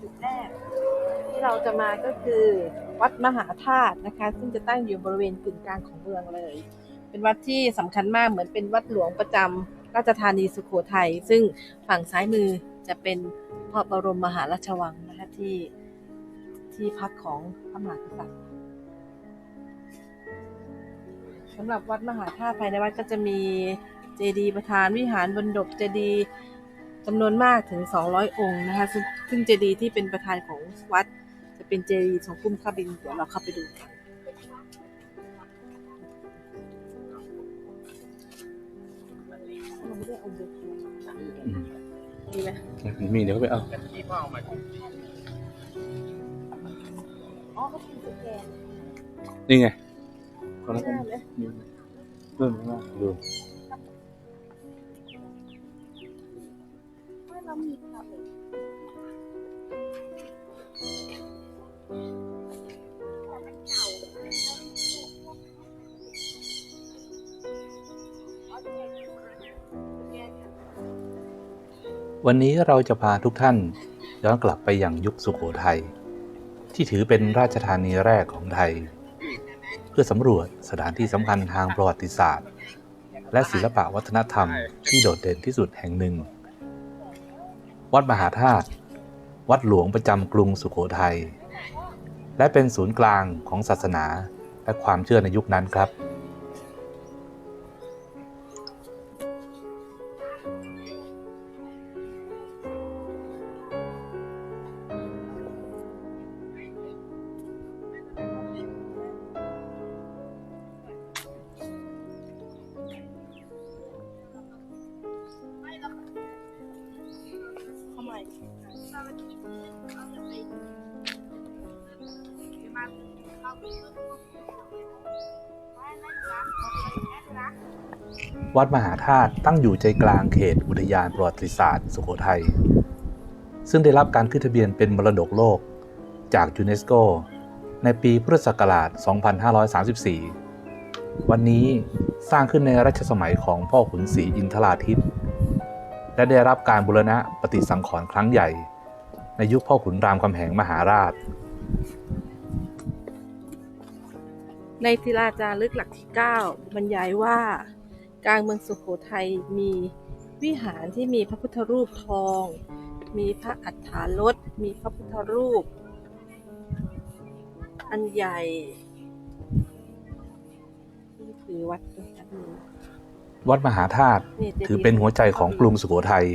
จุดแรกที่เราจะมาก็คือวัดมหาธาตุนะคะ ซึ่งจะตั้งอยู่บริเวณกึ่งกลางของเมืองเลย เป็นวัดที่สำคัญมากเหมือนเป็นวัดหลวงประจำราชธานีสุโขทัยซึ่งฝั่งซ้ายมือจะเป็นพระบรมมหาราชวังนะคะที่ที่พักของพระมหากษัตริย์สำหรับวัดมหาธาตุภายในวัดก็จะมีเจดีย์ประธานวิหารบนดกเจดีย์ จำนวนมากถึง 200 องค์นะคะซึ่งเจดีย์ที่เป็นประธานของวัด จะเป็นเจดีย์ทรงพุ่มข้าบิน เดี๋ยวเราเข้าไปดูกันอืมดีไหมมีเดี๋ยวไปเอาอ๋อก็คือสแกนนี่ไงตอนนั้นหน้าเมีเรื่องมากดูไม่เรามีครับเลยวันนี้เราจะพาทุกท่านย้อนกลับไปยังยุคสุโขทัยที่ถือเป็นราชธานีแรกของไทย เพื่อสำรวจสถานที่สำคัญทางประวัติศาสตร์ และศิลปะวัฒนธรรมที่โดดเด่นที่สุดแห่งหนึ่ง วัดมหาธาตุวัดหลวงประจำกรุงสุโขทัย และเป็นศูนย์กลางของศาสนาและความเชื่อในยุคนั้นครับ วัดมหาธาตุตั้งอยู่ใจกลางเขตอุทยานประวัติศาสตร์ สุโขทัย ซึ่งได้รับการขึ้นทะเบียนเป็นมรดกโลกจากยูเนสโก ในปีพุทธศักราช 2534 วันนี้สร้างขึ้นในรัชสมัยของพ่อขุนศรีอินทราทิตและได้รับการบูรณะปฏิสังขรณ์ครั้งใหญ่ ในยุคพ่อขุนรามคำแหงมหาราช ในศิลาจารึกหลักที่ 9 บรรยายว่า กลางเมืองสุโขทัยมีวิหารที่มีพระพุทธรูปทอง มีพระอัฏฐารถมีพระพุทธรูป อันใหญ่นี่คือวัดตรงนี้วัดมหาธาตุนี่จดีย์ถือเป็นหัวใจของกรุงสุโขทัย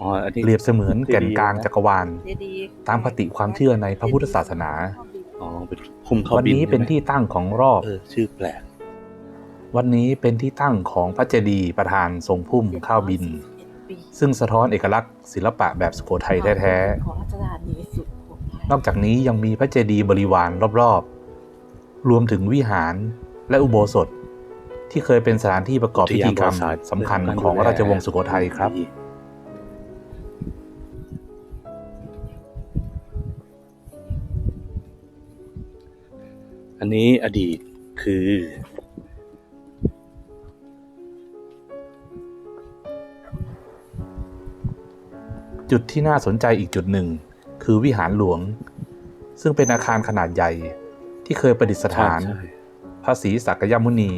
อ๋ออันนี้เปรียบเสมือนแก่นกลางจักรวาลเจดีย์ตามคติความเชื่อในพระพุทธศาสนา อ๋อเป็นคุมเข้าวันบินนี้เป็นใช่ไหมที่ตั้งของรอบเออชื่อแปลก วันนี้เป็นที่ตั้งของพระเจดีย์ประธานทรงพุ่มข้าวบิน741ปีซึ่งสะท้อนเอกลักษณ์ศิลปะแบบสุโขทัยแท้ของราชธานีสุโขทัยๆนอกจากนี้ยังมีพระเจดีย์บริวารรอบๆ รวมถึงวิหารและอุโบสถที่เคยเป็นสถานที่ประกอบพิธีกรรมสำคัญของราชวงศ์สุโขทัยครับ อันนี้อดีตคือ จุดที่น่าสนใจอีกจุดหนึ่ง คือวิหารหลวง ซึ่งเป็นอาคารขนาดใหญ่ที่เคยประดิษฐานใช่พระศรีสักยมุนี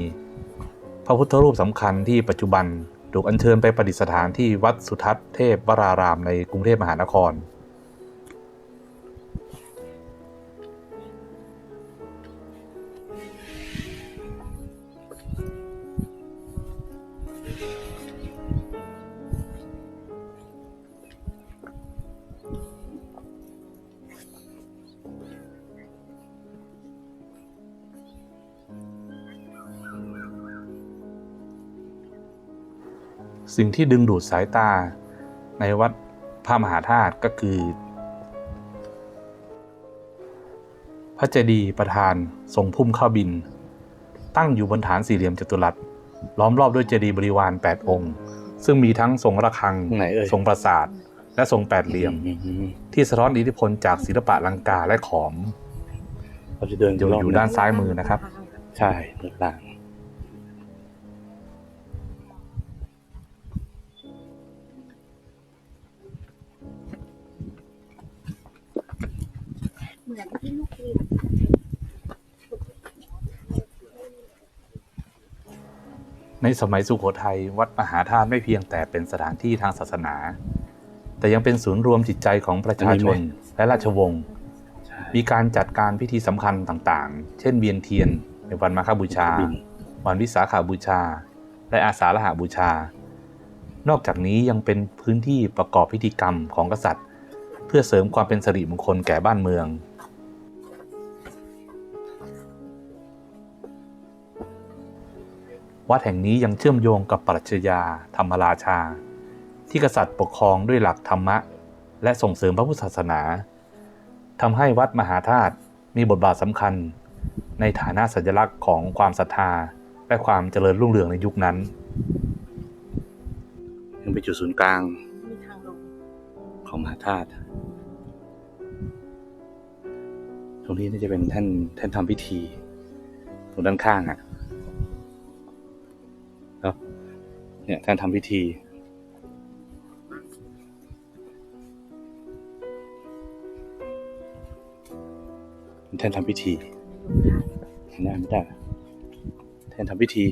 พระพุทธรูปสำคัญที่ปัจจุบันถูกอัญเชิญไปประดิษฐานที่วัดสุทัศน์เทพวรารามในกรุงเทพมหานคร สิ่งที่ดึงดูดสายตาในวัดพระมหาธาตุก็คือ พระเจดีย์ประธานทรงพุ่มข้าวบิน ตั้งอยู่บนฐานสี่เหลี่ยมจัตุรัส ล้อมรอบด้วยเจดีย์บริวาร 8 องค์ ซึ่งมีทั้งทรงระฆังตรงไหนเอ่ยทรงปราสาท และทรงแปดเหลี่ยมอืมที่สะท้อนอิทธิพลจากศิลปะลังกาและขอมเราจะเดินอยู่รบอยู่ด้านซ้ายมือนะครับ ใช่เดินล่างือนที่ลูกเรียนในสมัยสุโขทัยวัดมหาธาตุไม่เพียงแต่เป็นสถานที่ทางศาสนา แต่ยังเป็นศูนย์รวมจิตใจของประชาชนและราชวงศ์มีการจัดการพิธีสำคัญต่างๆ เช่นเวียนเทียน ในวันมาฆบูชา วันวิสาขาบูชา และอาสาฬหาบูชา นอกจากนี้ยังเป็นพื้นที่ประกอบพิธีกรรมของกษัตริย์ เพื่อเสริมความเป็นสิริมงคลแก่บ้านเมือง วัดแห่งนี้ยังเชื่อมโยงกับปรัชญาธรรมราชา ที่กษัตริย์ปกครองด้วยหลักธรรมะ และส่งเสริมพระพุทธศาสนาทำให้วัดมหาธาตุมีบทบาทสำคัญ ในฐานะสัญลักษณ์ของความศรัทธาและความเจริญรุ่งเรืองในยุคนั้นยังเป็นจุดศูนย์กลางของมหาธาตุตรงนี้น่าจะเป็นท่านท่านทำพิธี ตรงด้านข้างอะ เนี่ยแท่นทำพิธีเป็นแท่นทำพิธีเห็นได้ไม่ได้แท่นทำพิธี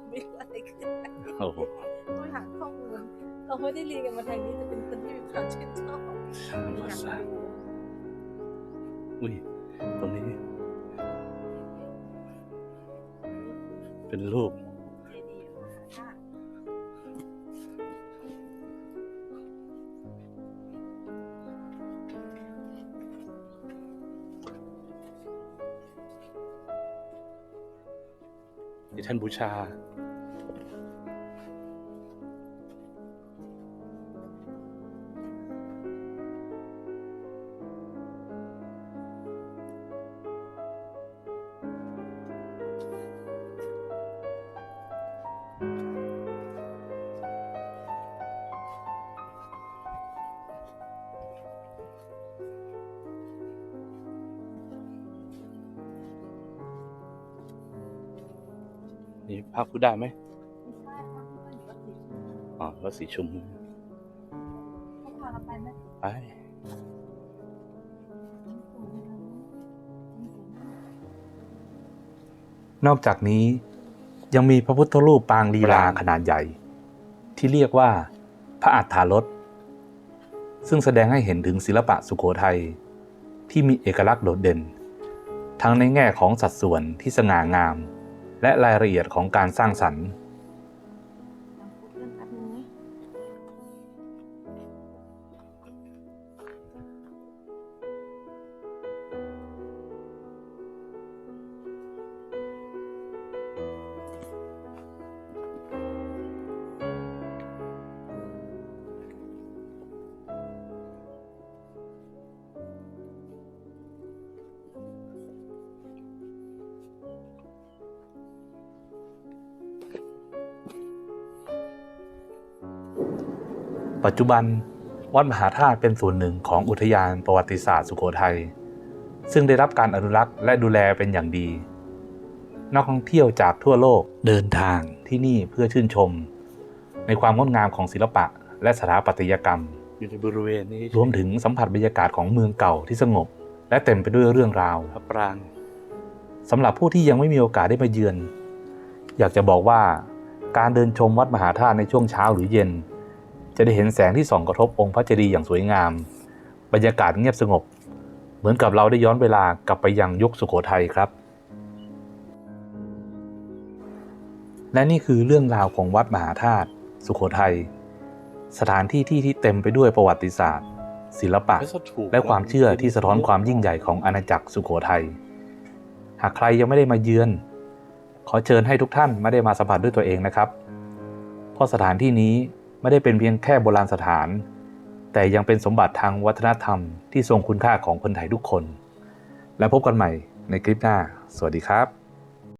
เสียงเราไม่รู้อะไรขึ้นโอ้โหต้องหาข้อมูลเราไม่ได้เรียนกันมาทางนี้จะเป็นคนที่มีความชื่นชอบสามภาษาอุ้ยตรงนี้ เป็นรูป ที่ท่านบูชา นี่ภาพพูดได้ไหมไม่ใช่ครับมันอยู่วัดศรีชุมอ๋อรถสีชุมเขาพาเราไปไหมไปนอกจากนี้ยังมีพระพุทธรูปปางลีลาขนาดใหญ่ ที่เรียกว่าพระอัฏฐารถซึ่งแสดงให้เห็นถึงศิลปะสุโขทัย ที่มีเอกลักษณ์โดดเด่น ทั้งในแง่ของสัดส่วนที่สง่างาม และรายละเอียดของการสร้างสรรค์ ปัจจุบันวัดมหาธาตุเป็นส่วนหนึ่งของอุทยานประวัติศาสตร์สุโขทัย ซึ่งได้รับการอนุรักษ์และดูแลเป็นอย่างดี นักท่องเที่ยวจากทั่วโลกเดินทางที่นี่เพื่อชื่นชม ในความงดงามของศิลปะ และสถาปัตยกรรมอยู่ในบริเวณนี้รวมถึงสัมผัสบรรยากาศของเมืองเก่าที่สงบ และเต็มไปด้วยเรื่องราวพระปรางสำหรับผู้ที่ยังไม่มีโอกาสได้มาเยือน อยากจะบอกว่าการเดินชมวัดมหาธาตุในช่วงเช้าหรือเย็น จะได้เห็นแสงที่ส่องกระทบองค์พระเจดีย์อย่างสวยงาม บรรยากาศเงียบสงบ เหมือนกับเราได้ย้อนเวลากลับไปยังยุคสุโขทัยครับ และนี่คือเรื่องราวของวัดมหาธาตุสุโขทัยสถานที่ที่ที่เต็มไปด้วยประวัติศาสตร์ ศิลปะ และความเชื่อที่สะท้อนความยิ่งใหญ่ของอาณาจักรสุโขทัยหากใครยังไม่ได้มาเยือน ขอเชิญให้ทุกท่านมาได้มาสัมผัสด้วยตัวเองนะครับ เพราะสถานที่นี้ ไม่ได้เป็นเพียงแค่โบราณสถาน แต่ยังเป็นสมบัติทางวัฒนธรรมที่ทรงคุณค่าของคนไทยทุกคน และพบกันใหม่ในคลิปหน้า สวัสดีครับ